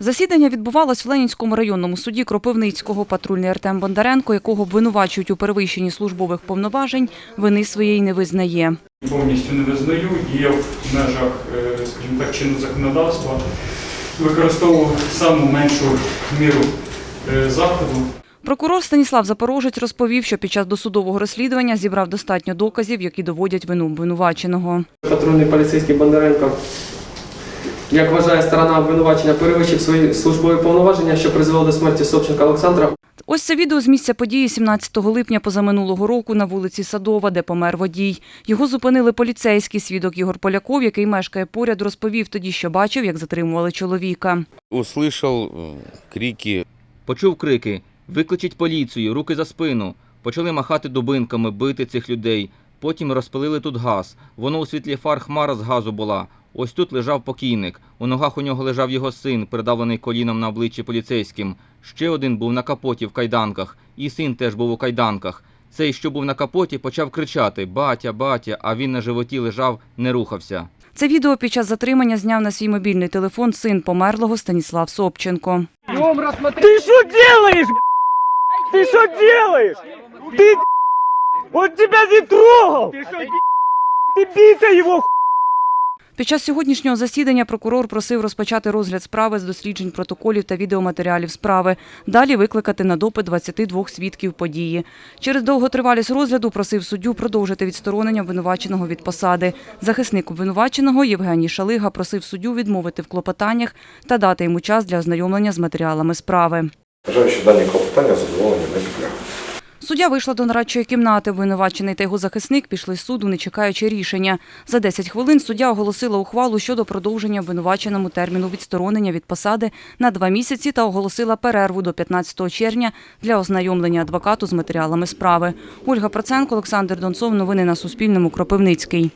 Засідання відбувалось в Ленінському районному суді Кропивницького. Патрульний Артем Бондаренко, якого обвинувачують у перевищенні службових повноважень, вини своєї не визнає. Повністю не визнаю, діяв в межах, е, скажімо так, чинного законодавства, використовував саму меншу міру е, заходу. Прокурор Станіслав Запорожець розповів, що під час досудового розслідування зібрав достатньо доказів, які доводять вину обвинуваченого. Патрульний поліцейський Бондаренко, як вважає сторона обвинувачення, перевищив свої службові повноваження, що призвело до смерті Собченка Олександра. Ось це відео з місця події 17 липня позаминулого року на вулиці Садова, де помер водій. Його зупинили поліцейські. Свідок Ігор Поляков, який мешкає поряд, розповів тоді, що бачив, як затримували чоловіка. Услышал э, крики Почув крики Викличіть поліцію, руки за спину. Почали махати дубинками, бити цих людей. Потім розпилили тут газ. Воно у світлі фар хмара з газу була. Ось тут лежав покійник. У ногах у нього лежав його син, придавлений коліном на обличчі поліцейським. Ще один був на капоті в кайданках, і син теж був у кайданках. Цей, що був на капоті, почав кричати Батя, батя, а він на животі лежав, не рухався. Це відео під час затримання зняв на свій мобільний телефон син померлого Станіслав Собченко. Ты что делаешь? Ты что делаешь? Ты Он тебя не трогал! Ты бейся его! Під час сьогоднішнього засідання прокурор просив розпочати розгляд справи з досліджень протоколів та відеоматеріалів справи. Далі викликати на допит 22 свідків події. Через довготривалість розгляду просив суддю продовжити відсторонення обвинуваченого від посади. Захисник обвинуваченого Євгеній Шалига просив суддю відмовити в клопотаннях та дати йому час для ознайомлення з матеріалами справи. Вважаю, що дані клопотання задоволення не підлягають. Суддя вийшла до нарадчої кімнати. Винувачений та його захисник пішли з суду, не чекаючи рішення. За 10 хвилин суддя оголосила ухвалу щодо продовження обвинуваченому терміну відсторонення від посади на два місяці та оголосила перерву до 15 червня для ознайомлення адвокату з матеріалами справи. Ольга Проценко, Олександр Донцов. Новини на Суспільному. Кропивницький.